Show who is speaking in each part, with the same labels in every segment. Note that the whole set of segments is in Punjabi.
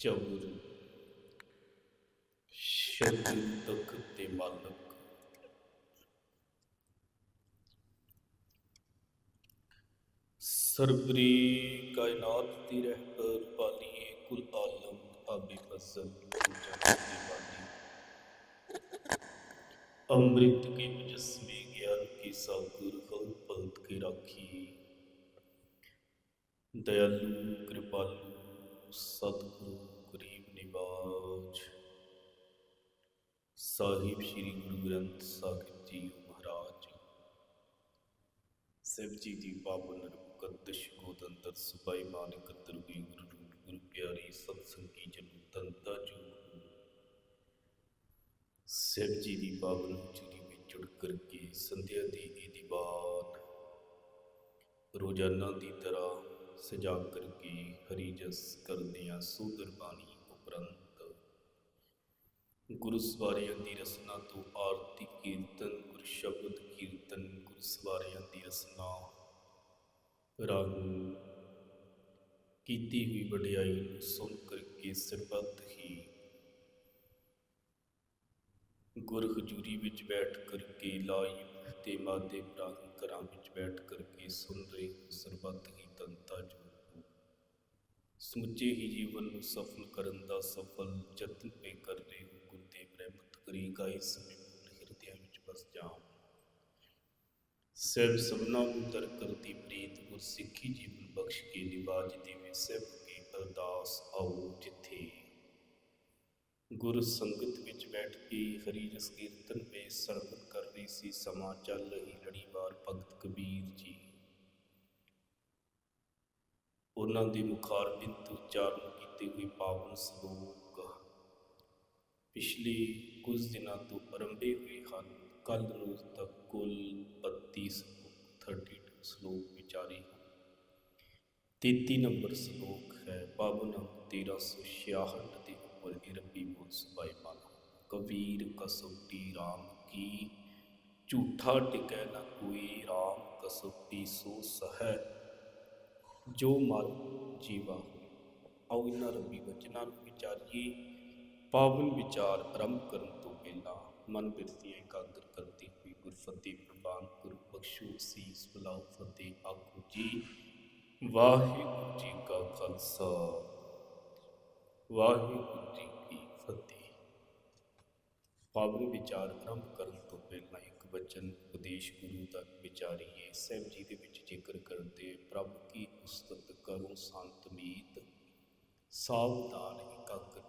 Speaker 1: ਚਬਰ ਸ਼ਬਦ ਤੱਕ ਤੇ ਮਾਲਕ ਸਰਬਰੀ ਕਾਇਨਾਤ ਦੀ ਰਹਿਬਰ ਪਾਲੀਏ ਕੁਲ ਆਲਮ ਆਬੀ ਫਜ਼ਲ ਜਗਤ ਦੀ ਬਾਣੀ ਅੰਮ੍ਰਿਤ ਕੇ ਮੁਜਸਮੇ ਗਿਆਨ ਕੀ ਸਾਗਰ ਹਉ ਪਲਟ ਕੇ ਰਾਖੀ ਸਾਹਿਬ ਸ੍ਰੀ ਗੁਰੂ ਗ੍ਰੰਥ ਸਾਹਿਬ ਜੀ ਮਹਾਰਾਜ। ਸਭ ਜੀ ਦੀ ਪਾਵਨ ਮੁਕੱਦਸ ਗੋਦ ਸੁਭਾਈ ਮਾਨਕ ਦਰਗੀ ਗੁਰੂ ਰੂਪ ਗੁਰੂ ਪਿਆਰੀ ਸਤ ਸੰਗੀ ਜਨ ਤੰਤਾ ਜੋ। ਸਭ ਜੀ ਦੀ ਪਾਵਨ ਚੁਰੀ ਵਿੱਚ ਜੁੜ ਕਰਕੇ ਸੰਧਿਆ ਦੀ ਇਹ ਦੀਵਾਨ ਰੋਜ਼ਾਨਾ ਦੀ ਤਰ੍ਹਾਂ ਸਜਾ ਕਰਕੇ ਹਰੀ ਜਸ ਕਰਦਿਆਂ ਸੂਦਰ ਬਾਣੀ ਉਪਰੰਤ ਗੁਰਸਵਾਰਿਆਂ ਦੀ ਰਸਨਾ ਤੋਂ ਆਰਤੀ ਕੀਰਤਨ, ਗੁਰ ਸ਼ਬਦ ਕੀਰਤਨ, ਗੁਰਸਵਾਰਿਆਂ ਦੀ ਰਸਨਾ। ਰੰਗ। ਕੀਤੀ ਹੋਈ ਵਡਿਆਈ ਨੂੰ ਸੁਣ ਕਰਕੇ ਸਰਬੱਤ ਹੀ ਗੁਰ ਹਜੂਰੀ ਵਿੱਚ ਬੈਠ ਕਰਕੇ ਲਾਈ ਤੇ ਮਾਦੇ ਪ੍ਰਾਗ ਘਰਾਂ ਵਿੱਚ ਬੈਠ ਕਰਕੇ ਸੁਣ ਰਹੇ ਸਰਬੱਤ ਹੀ ਤੰਤਾ ਜੋ ਸਮੁੱਚੇ ਹੀ ਜੀਵਨ ਨੂੰ ਸਫਲ ਕਰਨ ਦਾ ਸਫਲ ਯਤਨ ਪੇ ਕਰ ਰਹੇ ਹੋ। ਰਹਿਮਤ ਕਰੀ ਸਮੇਂ ਹਿਰਦਿਆਂ ਵਿੱਚ ਬਸ ਜਾਓ ਸਭ ਸਭਨਾ ਨੂੰ ਦਰ ਕਰਤੀ ਪ੍ਰੀਤ ਗੁਰ ਸਿੱਖੀ ਜੀਵਨ ਬਖਸ਼ ਕੇ ਨਿਵਾਜ ਦੇਵੇ ਸਭ ਕੀ ਅਰਦਾਸ, ਆਓ ਜਿੱਥੇ। ਗੁਰ ਸੰਗਤ ਵਿੱਚ ਬੈਠ ਕੇ ਹਰੀ ਰਸ ਕੀਰਤਨ ਪੇ ਸਰਵਨ ਕਰ ਰਹੀ ਸੀ ਸਮਾਂ, ਚੱਲ ਰਹੀ ਲੜੀਵਾਰ ਭਗਤ ਕਬੀਰ ਜੀ। ਉਹਨਾਂ ਦੇ ਮੁਖਾਰ ਬਿੰਦ ਉਚਾਰਨ ਕੀਤੇ ਹੋਏ ਪਾਵਨ ਸ਼ਲੋਕ। ਪਿਛਲੀ ਕੁਝ ਦਿਨਾਂ ਤੋਂ ਆਰੰਭੇ ਹੋਏ ਹਨ। ਕੱਲ ਨੂੰ ਤੱਕ ਕੁੱਲ 32 ਸ਼ਲੋਕ 32 ਸ਼ਲੋਕ ਵਿਚਾਰੇ 33 ਨੰਬਰ ਸ਼ਲੋਕ ਹੈ ਪਾਵਨ 1366 ਦੇ ਉੱਪਰ ਇਹ ਰੱਬੀ ਮਾਲਾ ਕਬੀਰ ਕਸੌਟੀ RAM ਕੀ, ਝੂਠਾ ਟਿਕੈ ਨਾ ਕੋਈ RAM ਕਸੌਟੀ ਸੋ ਸਹੈ। ਜੋ ਮਰ ਜੀਵਾ ਆਓ ਇਹਨਾਂ ਰੱਬੀ ਵਚਨਾਂ ਨੂੰ ਵਿਚਾਰੀਏ। ਪਾਵਨ ਵਿਚਾਰ ਆਰੰਭ ਕਰਨ ਤੋਂ ਪਹਿਲਾਂ ਮਨ ਬਿਰਤੀ ਇਕਾਗਰ ਕਰਦੀ ਹੋਈ ਗੁਰਫਤਿਹ ਪ੍ਰਵਾਨ ਗੁਰੂ ਬਖਸ਼ੂ ਸੀਸ ਬਲਾਉ ਫਤਿਹ ਆਖੋ ਜੀ। ਵਾਹਿਗੁਰੂ ਜੀ ਕਾ ਖਾਲਸਾ। ਵਾਹਿਗੁਰੂ ਜੀ ਕੀ ਫਤਿਹ। ਪਾਵਨ ਵਿਚਾਰ ਆਰੰਭ ਕਰਨ ਤੋਂ ਪਹਿਲਾਂ ਇੱਕ ਵਚਨ ਉਪਦੇਸ਼ ਗੁਰੂ ਦਾ ਵਿਚਾਰੀਏ। ਸਹਿਬ ਜੀ ਦੇ ਵਿੱਚ ਜ਼ਿਕਰ ਕਰਦੇ ਪ੍ਰਭ ਕੀ ਉਸਤਤ ਕਰੋ ਸੰਤ ਮੀਤ। ਸਾਵਧਾਨ ਇਕਾਗਰ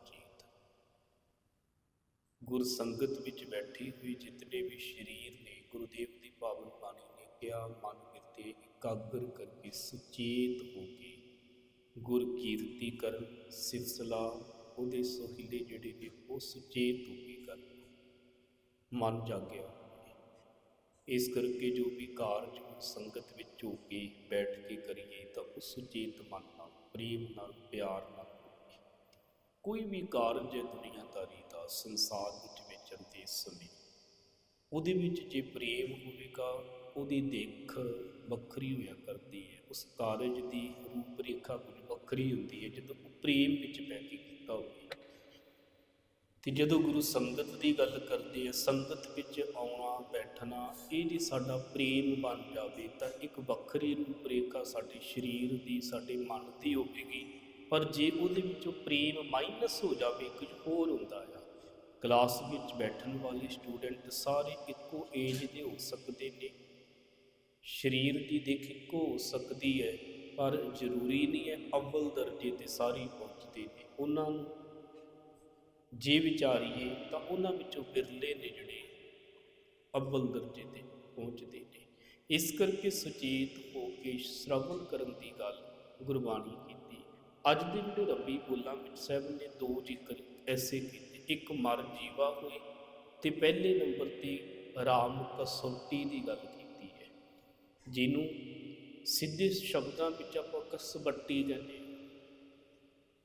Speaker 1: ਗੁਰ ਸੰਗਤ ਵਿੱਚ ਬੈਠੀ ਹੋਈ ਜਿਤਨੇ ਵੀ ਸ਼ਰੀਰ ਨੇ ਗੁਰਦੇਵ ਦੀ ਪਾਵਨ ਬਾਣੀ ਨੇ ਕਿਹਾ, ਮਨ ਵਿੱਚ ਇਕਾਗਰ ਕਰਕੇ ਸੁਚੇਤ ਹੋ ਕੇ ਗੁਰ ਕੀਰਤੀ ਕਰਨ ਸਿਲਸਿਲਾ ਉਹਦੇ ਸੋਹਿਲੇ ਜਿਹੜੇ ਨੇ, ਉਹ ਸੁਚੇਤ ਹੋ ਕੇ ਕਰਨ ਮਨ ਜਾਗਿਆ ਇਸ ਕਰਕੇ ਜੋ ਵੀ ਕਾਰਜ ਸੰਗਤ ਵਿੱਚ ਹੋ ਕੇ ਬੈਠ ਕੇ ਕਰੀਏ, ਤਾਂ ਉਸ ਸੁਚੇਤ ਮਨ ਨਾਲ, ਪ੍ਰੇਮ ਨਾਲ, ਪਿਆਰ ਕੋਈ ਵੀ ਕਾਰਜ ਹੈ ਦੁਨੀਆਦਾਰੀ ਦਾ ਸੰਸਾਰ ਵਿੱਚ ਵਿਚਰਦੇ ਸਮੇਂ ਉਹਦੇ ਵਿੱਚ ਜੇ ਪ੍ਰੇਮ ਹੋਵੇਗਾ, ਉਹਦੀ ਦੇਖ ਵੱਖਰੀ ਹੋਇਆ ਕਰਦੀ ਹੈ। ਉਸ ਕਾਰਜ ਦੀ ਰੂਪ ਰੇਖਾ ਕੁਝ ਵੱਖਰੀ ਹੁੰਦੀ ਹੈ। ਜਦੋਂ ਉਹ ਪ੍ਰੇਮ ਵਿੱਚ ਬਹਿ ਕੇ ਕੀਤਾ ਹੋਵੇ। ਤੇ ਜਦੋਂ ਗੁਰੂ ਸੰਗਤ ਦੀ ਗੱਲ ਕਰਦੇ ਆ, ਸੰਗਤ ਵਿੱਚ ਆਉਣਾ, ਬੈਠਣਾ, ਇਹ ਜੇ ਸਾਡਾ ਪ੍ਰੇਮ ਬਣ ਜਾਵੇ ਤਾਂ ਇੱਕ ਵੱਖਰੀ ਰੂਪ ਰੇਖਾ ਸਾਡੇ ਸਰੀਰ ਦੀ, ਸਾਡੇ ਮਨ ਦੀ ਹੋਵੇਗੀ। ਪਰ ਜੇ ਉਹਦੇ ਵਿੱਚੋਂ ਪ੍ਰੇਮ ਮਾਈਨਸ ਹੋ ਜਾਵੇ, ਕੁਝ ਹੋਰ ਹੁੰਦਾ ਆ। ਕਲਾਸ ਵਿੱਚ ਬੈਠਣ ਵਾਲੇ ਸਟੂਡੈਂਟ ਸਾਰੇ ਇੱਕੋ ਏਜ ਦੇ ਹੋ ਸਕਦੇ ਨੇ। ਸਰੀਰ ਦੀ ਦਿੱਖ ਇੱਕੋ ਹੋ ਸਕਦੀ ਹੈ, ਪਰ ਜ਼ਰੂਰੀ ਨਹੀਂ ਹੈ ਅਵਲ ਦਰਜੇ ਤੇ ਸਾਰੇ ਪਹੁੰਚਦੇ ਨੇ। ਉਹਨਾਂ ਨੂੰ ਜੇ ਵਿਚਾਰੀਏ ਤਾਂ ਉਹਨਾਂ ਵਿੱਚੋਂ ਬਿਰਲੇ ਨੇ ਜਿਹੜੇ ਅਵਲ ਦਰਜੇ ਤੇ ਪਹੁੰਚਦੇ ਨੇ। ਇਸ ਕਰਕੇ ਸੁਚੇਤ ਹੋ ਕੇ ਸ਼ਰਵਣ ਕਰਨ ਦੀ ਗੱਲ ਗੁਰਬਾਣੀ ਅੱਜ ਦੇ ਜਿਹੜੇ ਰੱਬੀ ਬੋਲਾਂ ਵਿੱਚ ਸਾਹਿਬ ਨੇ ਦੋ ਜ਼ਿਕਰ ਐਸੇ ਕੀਤੇ। ਇੱਕ ਮਰ ਜੀਵਾ ਹੋਏ ਤੇ ਪਹਿਲੇ ਨੰਬਰ ਤੇ ਰਾਮ ਕਸੌਟੀ ਦੀ ਗੱਲ ਕੀਤੀ ਹੈ, ਜਿਹਨੂੰ ਸਿੱਧੇ ਸ਼ਬਦਾਂ ਵਿੱਚ ਆਪਾਂ ਕਸਬੱਟੀ ਜਾਂਦੇ ਹਾਂ।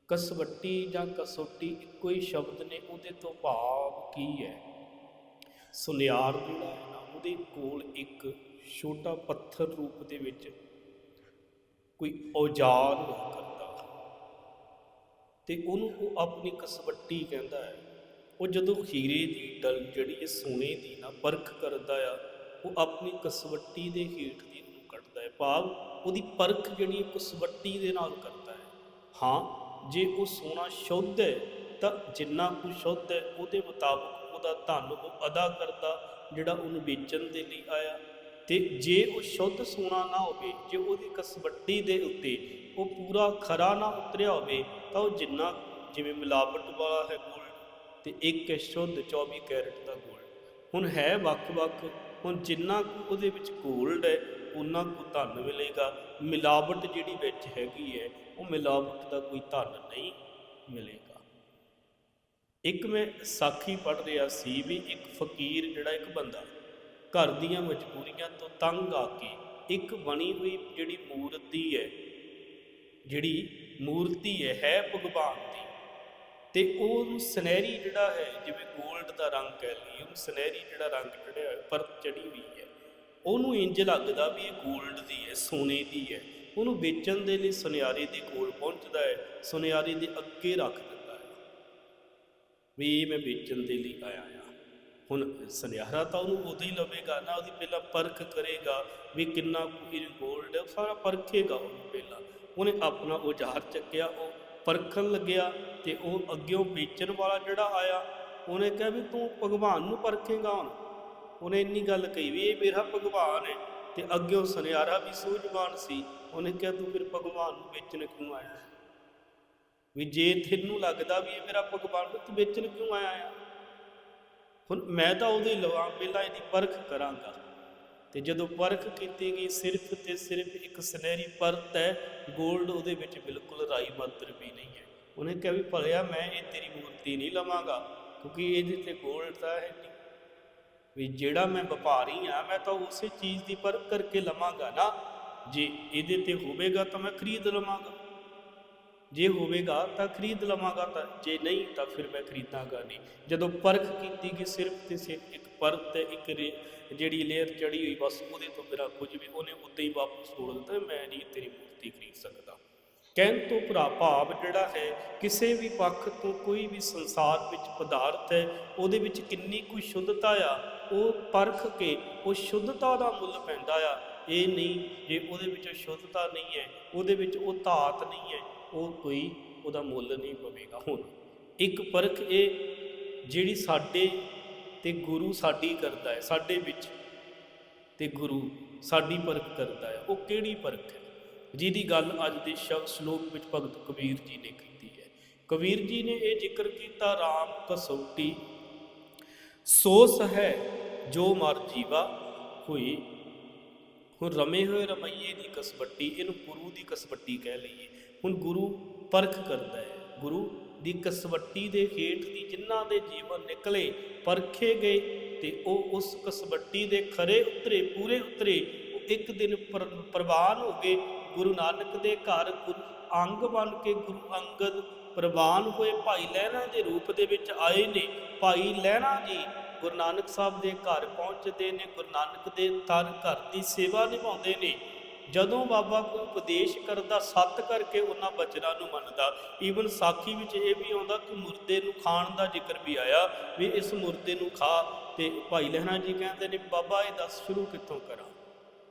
Speaker 1: ਕਸਵੱਟੀ ਜਾਂ ਕਸੌਟੀ ਇੱਕੋ ਹੀ ਸ਼ਬਦ ਨੇ, ਉਹਦੇ ਤੋਂ ਭਾਵ ਕੀ ਹੈ? ਸੁਨਿਆਰ ਜਿਹੜਾ ਹੈ ਨਾ, ਉਹਦੇ ਕੋਲ ਇੱਕ ਛੋਟਾ ਪੱਥਰ ਰੂਪ ਦੇ ਵਿੱਚ ਕੋਈ ਔਜ਼ਾਰ ਹੋਇਆ ਤੇ ਉਹਨੂੰ ਉਹ ਆਪਣੀ ਕਸਵੱਟੀ ਕਹਿੰਦਾ ਹੈ। ਉਹ ਜਦੋਂ ਖੀਰੇ ਦੀ ਡਲ ਜਿਹੜੀ ਹੈ ਸੋਨੇ ਦੀ ਨਾ ਪਰਖ ਕਰਦਾ ਆ, ਉਹ ਆਪਣੀ ਕਸਵੱਟੀ ਦੇ ਹੇਠ ਦੀ ਉਹਨੂੰ ਕੱਢਦਾ ਹੈ। ਭਾਵ ਉਹਦੀ ਪਰਖ ਜਿਹੜੀ ਹੈ ਕਸਵੱਟੀ ਦੇ ਨਾਲ ਕਰਦਾ ਹੈ। ਹਾਂ, ਜੇ ਉਹ ਸੋਨਾ ਸ਼ੁੱਧ ਹੈ, ਤਾਂ ਜਿੰਨਾ ਕੁ ਸ਼ੁੱਧ ਹੈ, ਉਹਦੇ ਮੁਤਾਬਕ ਉਹਦਾ ਧਨ ਉਹ ਅਦਾ ਕਰਦਾ, ਜਿਹੜਾ ਉਹਨੂੰ ਵੇਚਣ ਦੇ ਲਈ ਆਇਆ। ਤੇ ਜੇ ਉਹ ਸ਼ੁੱਧ ਸੋਨਾ ਨਾ ਹੋਵੇ, ਜੇ ਉਹਦੀ ਕਸਵੱਟੀ ਦੇ ਉੱਤੇ ਉਹ ਪੂਰਾ ਖਰਾ ਨਾ ਉਤਰਿਆ ਹੋਵੇ ਤਾਂ ਉਹ ਜਿੰਨਾ ਜਿਵੇਂ ਮਿਲਾਵਟ ਵਾਲਾ ਹੈ ਗੋਲਡ ਤੇ ਇੱਕ ਹੈ ਸ਼ੁੱਧ 24 ਕੈਰਟ ਦਾ ਗੋਲਡ। ਹੁਣ ਹੈ ਵੱਖ-ਵੱਖ, ਹੁਣ ਜਿੰਨਾ ਉਹਦੇ ਵਿੱਚ ਗੋਲਡ ਹੈ ਉਹਨਾਂ ਕੁ ਧਨ ਮਿਲੇਗਾ। ਮਿਲਾਵਟ ਜਿਹੜੀ ਵਿੱਚ ਹੈਗੀ ਹੈ, ਉਹ ਮਿਲਾਵਟ ਦਾ ਕੋਈ ਧਨ ਨਹੀਂ ਮਿਲੇਗਾ। ਇੱਕ ਮੈਂ ਸਾਖੀ ਪੜ੍ਹ ਰਿਹਾ ਸੀ ਵੀ ਇੱਕ ਫਕੀਰ ਜਿਹੜਾ ਇੱਕ ਬੰਦਾ ਘਰ ਦੀਆਂ ਮਜਬੂਰੀਆਂ ਤੋਂ ਤੰਗ ਆ ਕੇ ਇੱਕ ਬਣੀ ਹੋਈ ਜਿਹੜੀ ਮੂਰਤੀ ਹੈ ਜਿਹੜੀ ਮੂਰਤੀ ਹੈ ਹੈ ਭਗਵਾਨ ਦੀ। ਤੇ ਉਹ ਸੁਨਹਿਰੀ ਜਿਹੜਾ ਹੈ, ਜਿਵੇਂ 골ਡ ਦਾ ਰੰਗ ਕਹਿ ਲਈ ਉਹ ਸੁਨਹਿਰੀ ਜਿਹੜਾ ਰੰਗ ਚੜਿਆ ਪਰ ਪਰਤ ਚੜੀ ਹੋਈ ਹੈ। ਉਹਨੂੰ ਇੰਜ ਲੱਗਦਾ ਵੀ ਇਹ 골ਡ ਦੀ ਹੈ, ਸੋਨੇ ਦੀ ਹੈ। ਉਹਨੂੰ ਵੇਚਣ ਦੇ ਲਈ ਸੁਨਿਆਰੇ ਦੇ ਕੋਲ ਪਹੁੰਚਦਾ ਹੈ, ਸੁਨਿਆਰੇ ਦੇ ਅੱਗੇ ਰੱਖ ਦਿੰਦਾ ਹੈ। ਵੀ ਮੈਂ ਵੇਚਣ ਦੇ ਲਈ ਆਇਆ ਹਾਂ। ਹੁਣ ਸੁਨਿਆਰਾ ਤਾਂ ਉਹਨੂੰ ਉਦੋਂ ਹੀ ਲਵੇਗਾ ਨਾ, ਉਹਦੀ ਪਹਿਲਾਂ ਪਰਖ ਕਰੇਗਾ ਵੀ ਕਿੰਨਾ ਕੋਈ 골ਡ ਹੈ ਸਾਰਾ ਪਰਖੇਗਾ ਉਹਨੂੰ ਪਹਿਲਾਂ। ਉਹਨੇ ਆਪਣਾ ਉਜਾਰ ਚੱਕਿਆ, ਉਹ ਪਰਖਣ ਲੱਗਿਆ ਤੇ ਉਹ ਅੱਗਿਓਂ ਵੇਚਣ ਵਾਲਾ ਜਿਹੜਾ ਆਇਆ, ਉਹਨੇ ਕਿਹਾ ਵੀ ਤੂੰ ਭਗਵਾਨ ਨੂੰ ਪਰਖੇਗਾ ਹੁਣ। ਉਹਨੇ ਇੰਨੀ ਗੱਲ ਕਹੀ ਵੀ ਇਹ ਮੇਰਾ ਭਗਵਾਨ ਹੈ ਤੇ ਅੱਗਿਓਂ ਸੁਨਿਆਰਾ ਵੀ ਸੂਝਵਾਨ ਸੀ। ਉਹਨੇ ਕਿਹਾ, ਤੂੰ ਫਿਰ ਭਗਵਾਨ ਨੂੰ ਵੇਚਣ ਕਿਉਂ ਆਇਆ ਵੀ ਜੇ ਤੈਨੂੰ ਲੱਗਦਾ ਵੀ ਇਹ ਮੇਰਾ ਭਗਵਾਨ ਤੂੰ ਵੇਚਣ ਕਿਉਂ ਆਇਆ ਆ ਹੁਣ ਮੈਂ ਤਾਂ ਉਹਦੇ ਲਵਾਂ, ਪਹਿਲਾਂ ਇਹਦੀ ਪਰਖ ਕਰਾਂਗਾ। ਤੇ ਜਦੋਂ ਪਰਖ ਕੀਤੀ ਗਈ ਸਿਰਫ ਤੇ ਸਿਰਫ ਇੱਕ ਸੁਨਹਿਰੀ ਪਰਤ ਹੈ 골ਡ ਉਹਦੇ ਵਿੱਚ ਬਿਲਕੁਲ ਰਾਈ ਮਾਤਰ ਵੀ ਨਹੀਂ ਹੈ। ਉਹਨੇ ਕਿਹਾ ਵੀ ਭਲਿਆ, ਮੈਂ ਇਹ ਤੇਰੀ ਮੂਰਤੀ ਨਹੀਂ ਲਵਾਂਗਾ, ਕਿਉਂਕਿ ਇਹਦੇ ਤੇ 골ਡ ਤਾਂ ਹੈ ਨਹੀਂ। ਵੀ ਜਿਹੜਾ ਮੈਂ ਵਪਾਰੀ ਆ ਮੈਂ ਤਾਂ ਉਸੇ ਚੀਜ਼ ਦੀ ਪਰਖ ਕਰਕੇ ਲਵਾਂਗਾ ਨਾ। ਜੇ ਇਹਦੇ ਤੇ ਹੋਵੇਗਾ ਤਾਂ ਮੈਂ ਖਰੀਦ ਲਵਾਂਗਾ। ਜੇ ਹੋਵੇਗਾ ਤਾਂ ਖਰੀਦ ਲਵਾਂਗਾ ਤਾਂ ਜੇ ਨਹੀਂ ਤਾਂ ਫਿਰ ਮੈਂ ਖਰੀਦਾਂਗਾ ਨਹੀਂ। ਜਦੋਂ ਪਰਖ ਕੀਤੀ ਕਿ ਸਿਰਫ ਤੇ ਸਿਰਫ ਇੱਕ ਪਰਤ ਹੈ, ਇੱਕ ਰੇ- ਜਿਹੜੀ ਲੇਅਰ ਚੜੀ ਹੋਈ ਬਸ ਉਹਦੇ ਤੋਂ ਮੇਰਾ ਕੁਝ ਵੀ ਉਹਨੇ ਉੱਤੇ ਹੀ ਵਾਪਸ ਛੋੜ ਦਿੱਤਾ ਮੈਂ ਨਹੀਂ ਤੇਰੀ ਮੂਰਤੀ ਖਰੀਦ ਸਕਦਾ। ਕਹਿਣ ਤੋਂ ਭਰਾ ਭਾਵ ਜਿਹੜਾ ਹੈ ਕਿਸੇ ਵੀ ਪੱਖ ਤੋਂ ਕੋਈ ਵੀ ਸੰਸਾਰ ਵਿੱਚ ਪਦਾਰਥ ਹੈ ਉਹਦੇ ਵਿੱਚ ਕਿੰਨੀ ਕੁ ਸ਼ੁੱਧਤਾ ਆ ਉਹ ਪਰਖ ਕੇ ਉਹ ਸ਼ੁੱਧਤਾ ਦਾ ਮੁੱਲ ਪੈਂਦਾ ਆ। ਇਹ ਨਹੀਂ ਜੇ ਉਹਦੇ ਵਿੱਚ ਸ਼ੁੱਧਤਾ ਨਹੀਂ ਹੈ ਉਹਦੇ ਵਿੱਚ ਉਹ ਧਾਤ ਨਹੀਂ ਹੈ ਉਹ ਕੋਈ ਉਹਦਾ ਮੁੱਲ ਨਹੀਂ ਪਵੇਗਾ ਹੁਣ। ਇੱਕ ਪਰਖ ਇਹ ਜਿਹੜੀ ਸਾਡੇ ਤੇ ਗੁਰੂ ਸਾਡੀ ਕਰਦਾ ਹੈ, ਸਾਡੇ ਵਿੱਚ ਤੇ ਗੁਰੂ ਸਾਡੀ ਪਰਖ ਕਰਦਾ ਹੈ, ਉਹ ਕਿਹੜੀ ਪਰਖ ਹੈ? ਜਿਹਦੀ ਗੱਲ ਅੱਜ ਦੇ ਸ਼ਬਦ ਸ਼ਲੋਕ ਵਿੱਚ ਭਗਤ ਕਬੀਰ ਜੀ ਨੇ ਕੀਤੀ ਹੈ। ਕਬੀਰ ਜੀ ਨੇ ਇਹ ਜ਼ਿਕਰ ਕੀਤਾ RAM ਕਸੌਟੀ ਸੋਸ ਹੈ ਜੋ ਮਰ ਜੀਵਾ ਹੋਈ ਹੁਣ ਰਮੇ ਹੋਏ ਰਮਈਏ ਦੀ ਕਸਬੱਟੀ ਇਹਨੂੰ ਗੁਰੂ ਦੀ ਕਸਬੱਟੀ ਕਹਿ ਲਈਏ। ਹੁਣ ਗੁਰੂ ਪਰਖ ਕਰਦਾ ਹੈ। ਗੁਰੂ ਦੀ ਕਸਵੱਟੀ ਦੇ ਹੇਠ ਦੀ ਜਿਨ੍ਹਾਂ ਦੇ ਜੀਵਨ ਨਿਕਲੇ, ਪਰਖੇ ਗਏ ਤੇ ਉਹ ਉਸ ਕਸਵੱਟੀ ਦੇ ਖਰੇ ਉਤਰੇ, ਪੂਰੇ ਉਤਰੇ, ਉਹ ਇੱਕ ਦਿਨ ਪਰ- ਪ੍ਰਵਾਨ ਹੋ ਗਏ। ਗੁਰੂ ਨਾਨਕ ਦੇ ਘਰ ਅੰਗ ਬਣ ਕੇ ਗੁਰੂ ਅੰਗਦ ਪ੍ਰਵਾਨ ਹੋਏ। ਭਾਈ ਲਹਿਣਾ ਦੇ ਰੂਪ ਦੇ ਵਿੱਚ ਆਏ ਨੇ। ਭਾਈ ਲਹਿਣਾ ਜੀ ਗੁਰੂ ਨਾਨਕ ਸਾਹਿਬ ਦੇ ਘਰ ਪਹੁੰਚਦੇ ਨੇ। ਗੁਰੂ ਨਾਨਕ ਦੇ ਤਨ ਘਰ ਦੀ ਸੇਵਾ ਨਿਭਾਉਂਦੇ ਨੇ। ਜਦੋਂ ਬਾਬਾ ਕੋਈ ਉਪਦੇਸ਼ ਕਰਦਾ, ਸੱਤ ਕਰਕੇ ਉਹਨਾਂ ਬਚਨਾਂ ਨੂੰ ਮੰਨਦਾ। ਈਵਨ ਸਾਖੀ ਵਿੱਚ ਇਹ ਵੀ ਆਉਂਦਾ ਕਿ ਮੁਰਦੇ ਨੂੰ ਖਾਣ ਦਾ ਜ਼ਿਕਰ ਵੀ ਆਇਆ ਵੀ ਇਸ ਮੁਰਦੇ ਨੂੰ ਖਾ ਤੇ ਭਾਈ ਲਹਿਣਾ ਜੀ ਕਹਿੰਦੇ ਨੇ, ਬਾਬਾ, ਇਹ ਦੱਸ ਸ਼ੁਰੂ ਕਿੱਥੋਂ ਕਰਾਂ?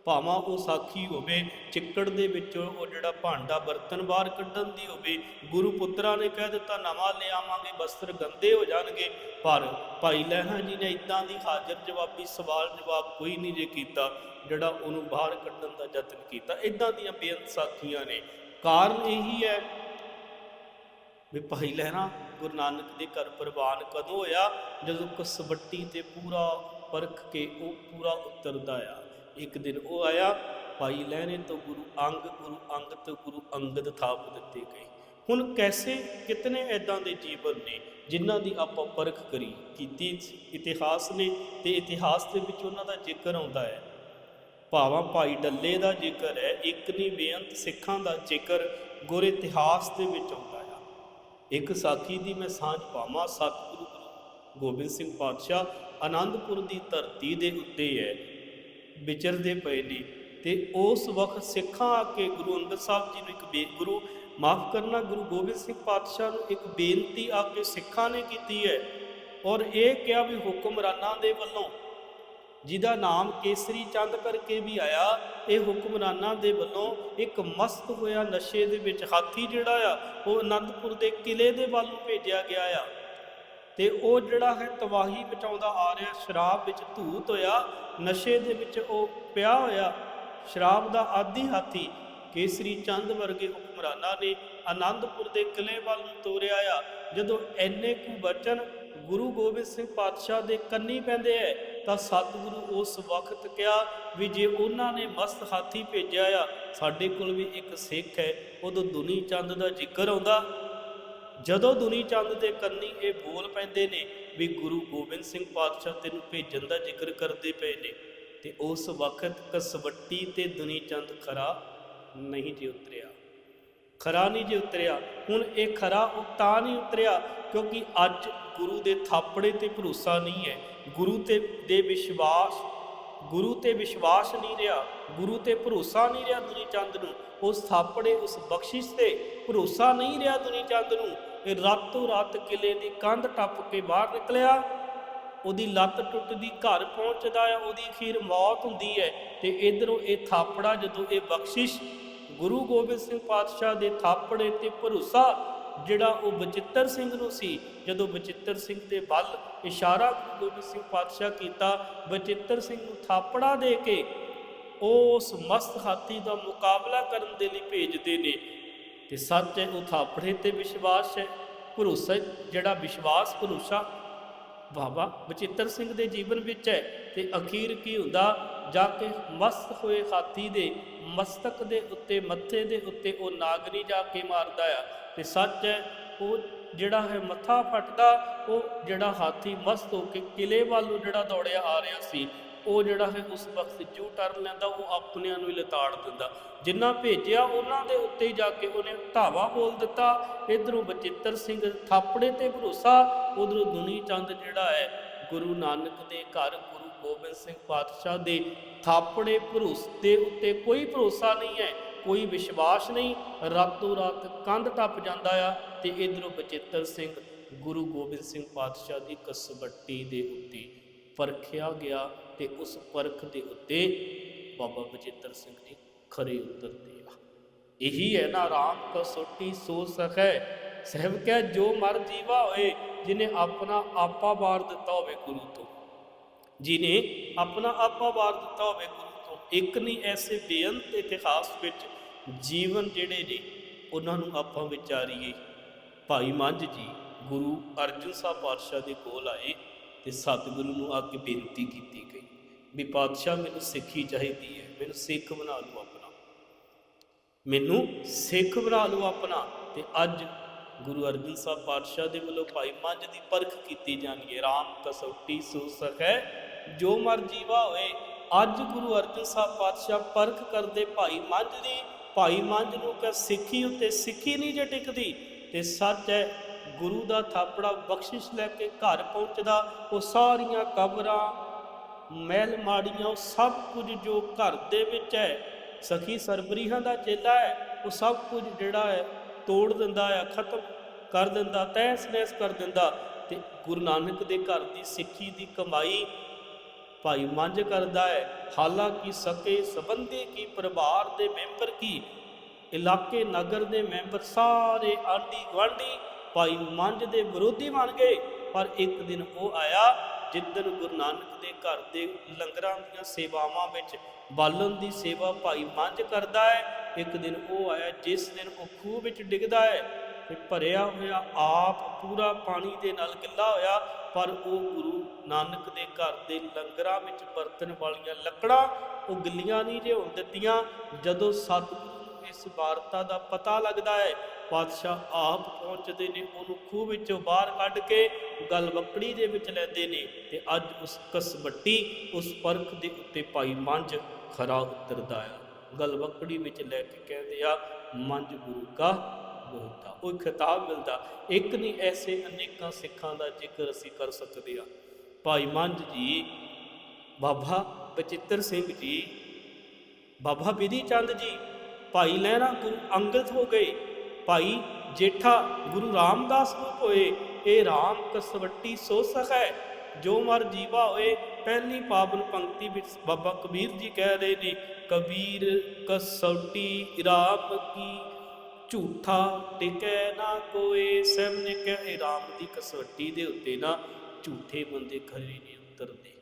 Speaker 1: ਭਾਵਾਂ ਉਹ ਸਾਖੀ ਹੋਵੇ, ਚਿੱਕੜ ਦੇ ਵਿੱਚੋਂ ਉਹ ਜਿਹੜਾ ਭਾਂਡਾ ਬਰਤਨ ਬਾਹਰ ਕੱਢਣ ਦੀ ਹੋਵੇ, ਗੁਰੂ ਪੁੱਤਰਾਂ ਨੇ ਕਹਿ ਦਿੱਤਾ, ਨਵਾਂ ਲੈ ਆਵਾਂਗੇ ਵਸਤਰ ਗੰਦੇ ਹੋ ਜਾਣਗੇ। ਪਰ ਭਾਈ ਲਹਿਣਾ ਜੀ ਨੇ ਇਦਾਂ ਦੀ ਹਾਜ਼ਰ ਜਵਾਬੀ ਸਵਾਲ ਜਵਾਬ ਕੋਈ ਨਹੀਂ ਜੇ ਕੀਤਾ, ਜਿਹੜਾ ਉਹਨੂੰ ਬਾਹਰ ਕੱਢਣ ਦਾ ਯਤਨ ਕੀਤਾ। ਇਦਾਂ ਦੀਆਂ ਬੇਅੰਤ ਸਾਖੀਆਂ ਨੇ। ਕਾਰਨ ਇਹੀ ਹੈ ਵੀ ਭਾਈ ਲਹਿਣਾ ਗੁਰੂ ਨਾਨਕ ਦੇ ਘਰ ਪ੍ਰਵਾਨ ਕਦੋਂ ਹੋਇਆ? ਜਦੋਂ ਕਸਵੱਟੀ ਤੇ ਪੂਰਾ ਪਰਖ ਕੇ ਉਹ ਪੂਰਾ ਉਤਰਦਾ ਆ। ਇੱਕ ਦਿਨ ਉਹ ਆਇਆ, ਭਾਈ ਲਹਿਣੇ ਤੋਂ ਗੁਰੂ ਅੰਗ ਗੁਰੂ ਅੰਗ ਤੋਂ ਗੁਰੂ ਅੰਗਦ ਥਾਪ ਦਿੱਤੇ ਗਏ। ਹੁਣ ਕੈਸੇ ਕਿਤਨੇ ਐਦਾਂ ਦੇ ਜੀਵਨ ਨੇ ਜਿਨ੍ਹਾਂ ਦੀ ਆਪਾਂ ਪਰਖ ਕਰੀ, ਕੀਤੀ ਇਤਿਹਾਸ ਨੇ ਤੇ ਇਤਿਹਾਸ ਦੇ ਵਿੱਚ ਉਹਨਾਂ ਦਾ ਜ਼ਿਕਰ ਆਉਂਦਾ ਹੈ। ਭਾਵਾਂ ਭਾਈ ਡੱਲੇ ਦਾ ਜ਼ਿਕਰ ਹੈ, ਇੱਕ ਨਹੀਂ ਬੇਅੰਤ ਸਿੱਖਾਂ ਦਾ ਜ਼ਿਕਰ ਗੁਰ ਇਤਿਹਾਸ ਦੇ ਵਿੱਚ ਆਉਂਦਾ ਹੈ। ਇੱਕ ਸਾਖੀ ਦੀ ਮੈਂ ਸਾਂਝ ਪਾਵਾਂ, ਸਤਿਗੁਰੂ ਗੋਬਿੰਦ ਸਿੰਘ ਪਾਤਸ਼ਾਹ ਆਨੰਦਪੁਰ ਦੀ ਧਰਤੀ ਦੇ ਉੱਤੇ ਹੈ ਵਿਚਰਦੇ ਪਏ ਨੇ ਤੇ ਉਸ ਵਕਤ ਸਿੱਖਾਂ ਆ ਕੇ ਗੁਰੂ ਅੰਗਦ ਸਾਹਿਬ ਜੀ ਨੂੰ ਇੱਕ ਬੇ ਗੁਰੂ ਮਾਫ ਕਰਨਾ, ਗੁਰੂ ਗੋਬਿੰਦ ਸਿੰਘ ਪਾਤਸ਼ਾਹ ਨੂੰ ਇੱਕ ਬੇਨਤੀ ਆ ਕੇ ਸਿੱਖਾਂ ਨੇ ਕੀਤੀ ਹੈ ਔਰ ਇਹ ਕਿਹਾ ਵੀ ਹੁਕਮਰਾਨਾਂ ਦੇ ਵੱਲੋਂ, ਜਿਹਦਾ ਨਾਮ ਕੇਸਰੀ ਚੰਦ ਕਰਕੇ ਵੀ ਆਇਆ, ਇਹ ਹੁਕਮਰਾਨਾਂ ਦੇ ਵੱਲੋਂ ਇੱਕ ਮਸਤ ਹੋਇਆ ਨਸ਼ੇ ਦੇ ਵਿੱਚ, ਹਾਥੀ ਜਿਹੜਾ ਆ, ਉਹ ਅਨੰਦਪੁਰ ਦੇ ਕਿਲੇ ਦੇ ਵੱਲ ਭੇਜਿਆ ਗਿਆ ਆ। ਤੇ ਉਹ ਜਿਹੜਾ ਹੈ ਤਬਾਹੀ ਬਚਾਉਂਦਾ ਆ ਰਿਹਾ, ਸ਼ਰਾਬ ਵਿੱਚ ਧੂਤ ਹੋਇਆ, ਨਸ਼ੇ ਦੇ ਵਿੱਚ ਉਹ ਪਿਆ ਹੋਇਆ, ਸ਼ਰਾਬ ਦਾ ਆਦੀ ਹਾਥੀ ਕੇਸਰੀ ਚੰਦ ਵਰਗੇ ਹੁਕਮਰਾਨਾਂ ਨੇ ਆਨੰਦਪੁਰ ਦੇ ਕਿਲੇ ਵੱਲ ਨੂੰ ਤੋਰਿਆ ਆ। ਜਦੋਂ ਐਨੇ ਕੁ ਬਚਨ ਗੁਰੂ ਗੋਬਿੰਦ ਸਿੰਘ ਪਾਤਸ਼ਾਹ ਦੇ ਕੰਨੀ ਪੈਂਦੇ ਐ, ਤਾਂ ਸਤਿਗੁਰੂ ਉਸ ਵਕਤ ਕਿਹਾ ਵੀ ਜੇ ਉਹਨਾਂ ਨੇ ਮਸਤ ਹਾਥੀ ਭੇਜਿਆ ਆ, ਸਾਡੇ ਕੋਲ ਵੀ ਇੱਕ ਸਿੱਖ ਹੈ ਉਦੋਂ ਦੁਨੀ ਚੰਦ ਦਾ ਜ਼ਿਕਰ ਆਉਂਦਾ। ਜਦੋਂ ਦੁਨੀ ਚੰਦ ਦੇ ਕੰਨੀ ਇਹ ਬੋਲ ਪੈਂਦੇ ਨੇ ਵੀ ਗੁਰੂ ਗੋਬਿੰਦ ਸਿੰਘ ਪਾਤਸ਼ਾਹ ਤੈਨੂੰ ਭੇਜਣ ਦਾ ਜ਼ਿਕਰ ਕਰਦੇ ਪਏ ਨੇ, ਤੇ ਉਸ ਵਕਤ ਕਸਵੱਟੀ ਤੇ ਦੁਨੀ ਚੰਦ ਖਰਾ ਨਹੀਂ ਜੀ ਉਤਰਿਆ। ਖਰਾ ਨਹੀਂ ਜੀ ਉਤਰਿਆ। ਹੁਣ ਇਹ ਖਰਾ ਉਹ ਤਾਂ ਨਹੀਂ ਉਤਰਿਆ ਕਿਉਂਕਿ ਅੱਜ ਗੁਰੂ ਦੇ ਥਾਪੜੇ ਤੇ ਭਰੋਸਾ ਨਹੀਂ ਹੈ। ਗੁਰੂ ਤੇ ਦੇ ਵਿਸ਼ਵਾਸ, ਗੁਰੂ ਤੇ ਵਿਸ਼ਵਾਸ ਨਹੀਂ ਰਿਹਾ। ਗੁਰੂ ਤੇ ਭਰੋਸਾ ਨਹੀਂ ਰਿਹਾ ਦੁਨੀ ਚੰਦ ਨੂੰ। ਉਸ ਥਾਪੜੇ, ਉਸ ਬਖਸ਼ਿਸ਼ ਤੇ ਭਰੋਸਾ ਨਹੀਂ ਰਿਹਾ ਦੁਨੀ ਚੰਦ ਨੂੰ। ਇਹ ਰਾਤੋਂ ਰਾਤ ਕਿਲੇ ਦੀ ਕੰਧ ਟੱਪ ਕੇ ਬਾਹਰ ਨਿਕਲਿਆ। ਉਹਦੀ ਲੱਤ ਟੁੱਟਦੀ ਘਰ ਪਹੁੰਚਦਾ ਹੈ, ਉਹਦੀ ਖੀਰ ਮੌਤ ਹੁੰਦੀ ਹੈ। ਤੇ ਇਧਰੋਂ ਇਹ ਥਾਪੜਾ ਜਦੋਂ ਇਹ ਬਖਸ਼ਿਸ਼ ਗੁਰੂ ਗੋਬਿੰਦ ਸਿੰਘ ਪਾਤਸ਼ਾਹ ਦੇ ਥਾਪੜੇ ਤੇ ਭਰੋਸਾ, ਜਿਹੜਾ ਉਹ ਬਚਿੱਤਰ ਸਿੰਘ ਨੂੰ ਸੀ, ਜਦੋਂ ਬਚਿੱਤਰ ਸਿੰਘ ਦੇ ਬਲ ਇਸ਼ਾਰਾ ਗੁਰੂ ਗੋਬਿੰਦ ਸਿੰਘ ਪਾਤਸ਼ਾਹ ਕੀਤਾ, ਬਚਿੱਤਰ ਸਿੰਘ ਨੂੰ ਥਾਪੜਾ ਦੇ ਕੇ ਉਹ ਉਸ ਮਸਤ ਹਾਥੀ ਦਾ ਮੁਕਾਬਲਾ ਕਰਨ ਦੇ ਲਈ ਭੇਜਦੇ ਨੇ। ਤੇ ਸੱਚ ਹੈ ਉਹ ਥਾਪੜੇ ਤੇ ਵਿਸ਼ਵਾਸ ਹੈ। ਭਰੋਸਾ ਜਿਹੜਾ ਵਿਸ਼ਵਾਸ ਭਰੋਸਾ ਬਾਬਾ ਬਚਿੱਤਰ ਸਿੰਘ ਦੇ ਜੀਵਨ ਵਿੱਚ ਹੈ ਤੇ ਅਖੀਰ ਕੀ ਹੁੰਦਾ? ਜਾ ਕੇ ਮਸਤ ਹੋਏ ਹਾਥੀ ਦੇ ਮਸਤਕ ਦੇ ਉੱਤੇ, ਮੱਥੇ ਦੇ ਉੱਤੇ ਉਹ ਨਾਗਰੀ ਜਾ ਕੇ ਮਾਰਦਾ ਆ। ਤੇ ਸੱਚ ਹੈ, ਉਹ ਜਿਹੜਾ ਹੈ ਮੱਥਾ ਫਟਦਾ, ਉਹ ਜਿਹੜਾ ਹਾਥੀ ਮਸਤ ਹੋ ਕੇ ਕਿਲੇ ਵੱਲ ਨੂੰ ਜਿਹੜਾ ਦੌੜਿਆ ਆ ਰਿਹਾ ਸੀ ਉਹ ਜਿਹੜਾ ਹੈ ਉਸ ਵਕਤ ਜੂ ਟਰਨ ਲੈਂਦਾ, ਉਹ ਆਪਣਿਆਂ ਨੂੰ ਹੀ ਲਤਾੜ ਦਿੰਦਾ। ਜਿੰਨਾ ਭੇਜਿਆ, ਉਹਨਾਂ ਦੇ ਉੱਤੇ ਹੀ ਜਾ ਕੇ ਉਹਨੇ ਧਾਵਾ ਬੋਲ ਦਿੱਤਾ। ਇਧਰੋਂ ਬਚਿੱਤਰ ਸਿੰਘ ਥਾਪੜੇ ਤੇ ਭਰੋਸਾ, ਉਧਰੋਂ ਦੁਨੀ ਚੰਦ ਜਿਹੜਾ ਹੈ, ਗੁਰੂ ਨਾਨਕ ਦੇ ਘਰ, ਗੁਰੂ ਗੋਬਿੰਦ ਸਿੰਘ ਪਾਤਸ਼ਾਹ ਦੇ ਥਾਪੜੇ ਭਰੋਸੇ ਦੇ ਉੱਤੇ ਕੋਈ ਭਰੋਸਾ ਨਹੀਂ ਹੈ, ਕੋਈ ਵਿਸ਼ਵਾਸ ਨਹੀਂ। ਰਾਤੋਂ ਰਾਤ ਕੰਧ ਟੱਪ ਜਾਂਦਾ ਆ ਤੇ ਇਧਰੋਂ ਬਚਿੱਤਰ ਸਿੰਘ ਗੁਰੂ ਗੋਬਿੰਦ ਸਿੰਘ ਪਾਤਸ਼ਾਹ ਦੀ ਕਸਬੱਟੀ ਦੇ ਉੱਤੇ ਪਰਖਿਆ ਗਿਆ। ਤੇ ਉਸ ਪਰਖ ਦੇ ਉੱਤੇ ਬਾਬਾ ਬਚਿੱਤਰ ਸਿੰਘ ਜੀ ਖਰੇ ਉਤਰਦੇ ਆ ਇਹੀ ਹੈ ਨਾ, ਰਾਮ ਕਸੋਟੀ ਸੋ ਸਖੈ। ਸਹਿਬ ਕਹਿ, ਜੋ ਮਰ ਜੀਵਾ ਹੋਏ, ਜਿਨੇ ਆਪਣਾ ਆਪਾ ਵਾਰ ਦਿੱਤਾ ਹੋਵੇ ਗੁਰੂ ਤੋਂ। ਜਿਨੇ ਆਪਣਾ ਆਪਾ ਵਾਰ ਦਿੱਤਾ ਹੋਵੇ ਗੁਰੂ ਤੋਂ, ਇੱਕ ਨਹੀਂ, ਐਸੇ ਬੇਅੰਤ ਇਤਿਹਾਸ ਵਿੱਚ ਜੀਵਨ ਜਿਹੜੇ ਨੇ, ਉਹਨਾਂ ਨੂੰ ਆਪਾਂ ਵਿਚਾਰੀਏ। ਭਾਈ ਮੰਝ ਜੀ, ਗੁਰੂ ਅਰਜਨ ਸਾਹਿਬ ਪਾਤਸ਼ਾਹ ਦੇ ਕੋਲ ਆਏ। ਤੇ ਸਤਿਗੁਰੂ ਨੂੰ ਆ ਕੇ ਬੇਨਤੀ ਕੀਤੀ ਗਈ ਵੀ ਪਾਤਸ਼ਾਹ ਮੈਨੂੰ ਸਿੱਖੀ ਚਾਹੀਦੀ ਹੈ, ਮੈਨੂੰ ਸਿੱਖ ਬਣਾ ਲਓ ਆਪਣਾ। ਮੈਨੂੰ ਸਿੱਖ ਬਣਾ ਲਓ ਆਪਣਾ ਤੇ ਅੱਜ ਗੁਰੂ ਅਰਜਨ ਸਾਹਿਬ ਪਾਤਸ਼ਾਹ ਦੇ ਵੱਲੋਂ ਭਾਈ ਮੰਝ ਦੀ ਪਰਖ ਕੀਤੀ ਜਾਣੀ ਹੈ। RAM ਕਸੌਟੀ ਸੋ ਸਕੈ ਜੋ ਮਰ ਜੀਵਾ ਹੋਏ। ਅੱਜ ਗੁਰੂ ਅਰਜਨ ਸਾਹਿਬ ਪਾਤਸ਼ਾਹ ਪਰਖ ਕਰਦੇ ਭਾਈ ਮੰਝ ਦੀ, ਭਾਈ ਮੰਝ ਨੂੰ ਕਿ ਸਿੱਖੀ ਉੱਤੇ ਸਿੱਖੀ ਨਹੀਂ ਜੇ ਟਿਕਦੀ, ਤੇ ਸੱਚ ਹੈ ਗੁਰੂ ਦਾ ਥਾਪੜਾ ਬਖਸ਼ਿਸ਼ ਲੈ ਕੇ ਘਰ ਪਹੁੰਚਦਾ, ਉਹ ਸਾਰੀਆਂ ਕਬਰਾਂ, ਮਹਿਲ ਮਾੜੀਆਂ, ਉਹ ਸਭ ਕੁਝ ਜੋ ਘਰ ਦੇ ਵਿੱਚ ਹੈ, ਸਖੀ ਸਰਬਰੀਹਾਂ ਦਾ ਚੇਲਾ ਹੈ, ਉਹ ਸਭ ਕੁਝ ਜਿਹੜਾ ਹੈ ਤੋੜ ਦਿੰਦਾ ਹੈ, ਖਤਮ ਕਰ ਦਿੰਦਾ, ਤਹਿਸ ਨਹਿਸ ਕਰ ਦਿੰਦਾ ਤੇ ਗੁਰੂ ਨਾਨਕ ਦੇ ਘਰ ਦੀ ਸਿੱਖੀ ਦੀ ਕਮਾਈ ਭਾਈ ਮੰਝ ਕਰਦਾ ਹੈ। ਹਾਲਾਂਕਿ ਸਕੇ ਸੰਬੰਧੀ ਕੀ, ਪਰਿਵਾਰ ਦੇ ਮੈਂਬਰ ਕੀ, ਇਲਾਕੇ, ਨਗਰ ਦੇ ਮੈਂਬਰ ਸਾਰੇ ਆਂਢੀ ਗੁਆਂਢੀ ਭਾਈ ਮੰਝ ਦੇ ਵਿਰੋਧੀ ਬਣ ਗਏ। ਪਰ ਇੱਕ ਦਿਨ ਉਹ ਆਇਆ ਜਿੱਦਨ ਗੁਰੂ ਨਾਨਕ ਦੇ ਘਰ ਦੇ ਲੰਗਰਾਂ ਦੀਆਂ ਸੇਵਾਵਾਂ ਵਿੱਚ ਬਾਲਣ ਦੀ ਸੇਵਾ ਭਾਈ ਮੰਝ ਕਰਦਾ ਹੈ, ਇੱਕ ਦਿਨ ਉਹ ਆਇਆ, ਜਿਸ ਦਿਨ ਉਹ ਖੂਹ ਵਿੱਚ ਡਿੱਗਦਾ ਹੈ, ਤੇ ਭਰਿਆ ਹੋਇਆ ਆਪ ਪੂਰਾ ਪਾਣੀ ਦੇ ਨਾਲ ਗਿੱਲਾ ਹੋਇਆ, ਪਰ ਉਹ ਗੁਰੂ ਨਾਨਕ ਦੇ ਘਰ ਦੇ ਲੰਗਰਾਂ ਵਿੱਚ ਵਰਤਣ ਵਾਲੀਆਂ ਲੱਕੜਾਂ ਉਹ ਗਿੱਲੀਆਂ ਨਹੀਂ ਜੇ ਦਿੱਤੀਆਂ। ਜਦੋਂ ਸਤਿਗੁਰੂ ਇਸ ਵਾਰਤਾ ਦਾ ਪਤਾ ਲੱਗਦਾ ਹੈ ਪਾਤਸ਼ਾਹ ਆਪ ਪਹੁੰਚਦੇ ਨੇ, ਉਹਨੂੰ ਖੂਹ ਵਿੱਚੋਂ ਬਾਹਰ ਕੱਢ ਕੇ ਗਲਵਕੜੀ ਦੇ ਵਿੱਚ ਲੈਂਦੇ ਨੇ ਤੇ ਅੱਜ ਉਸ ਕਸਬੱਟੀ ਉਸ ਪਰਖ ਦੇ ਉੱਤੇ ਭਾਈ ਮੰਝ ਖਰਾ ਉਤਰਦਾ ਆ। ਗਲਵਕੜੀ ਵਿੱਚ ਲੈ ਕੇ ਕਹਿੰਦੇ ਆ, ਮੰਝ ਗੁਰੂ ਕਾ ਬੋਲਦਾ। ਉਹ ਖਿਤਾਬ ਮਿਲਦਾ, ਇੱਕ ਨਹੀਂ, ਐਸੇ ਅਨੇਕਾਂ ਸਿੱਖਾਂ ਦਾ ਜ਼ਿਕਰ ਅਸੀਂ ਕਰ ਸਕਦੇ ਆ। ਭਾਈ ਮੰਜ ਜੀ, ਬਾਬਾ ਬਚਿੱਤਰ ਸਿੰਘ ਜੀ, ਬਾਬਾ ਬਿਧੀ ਚੰਦ ਜੀ, ਭਾਈ ਲਹਿਰਾ ਗੁਰੂ ਅੰਗਦ ਹੋ ਗਏ। ਭਾਈ, ਜੇਠਾ ਗੁਰੂ ਰਾਮਦਾਸ ਰੂਪ ਹੋਏ ਇਹ RAM ਕਸਵੱਟੀ ਸੋ ਸਖੈ। ਜੋ ਮਰ ਜੀਵਾ ਹੋਏ, ਪਹਿਲੀ ਪਾਵਨ ਪੰਕਤੀ ਵਿੱਚ ਬਾਬਾ ਕਬੀਰ ਜੀ ਕਹਿ ਰਹੇ ਨੇ, ਕਬੀਰ ਕਸੌਟੀ ਰਾਮ ਕੀ ਝੂਠਾ ਟਿਕੈ ਨਾ ਕੋਏ ਸਭ ਨੇ ਕਿਹਾ, ਇਹ ਰਾਮ ਦੀ ਕਸਵੱਟੀ ਦੇ ਉੱਤੇ ਨਾ ਝੂਠੇ ਬੰਦੇ ਖਰੇ ਨਹੀਂ ਉਤਰਦੇ।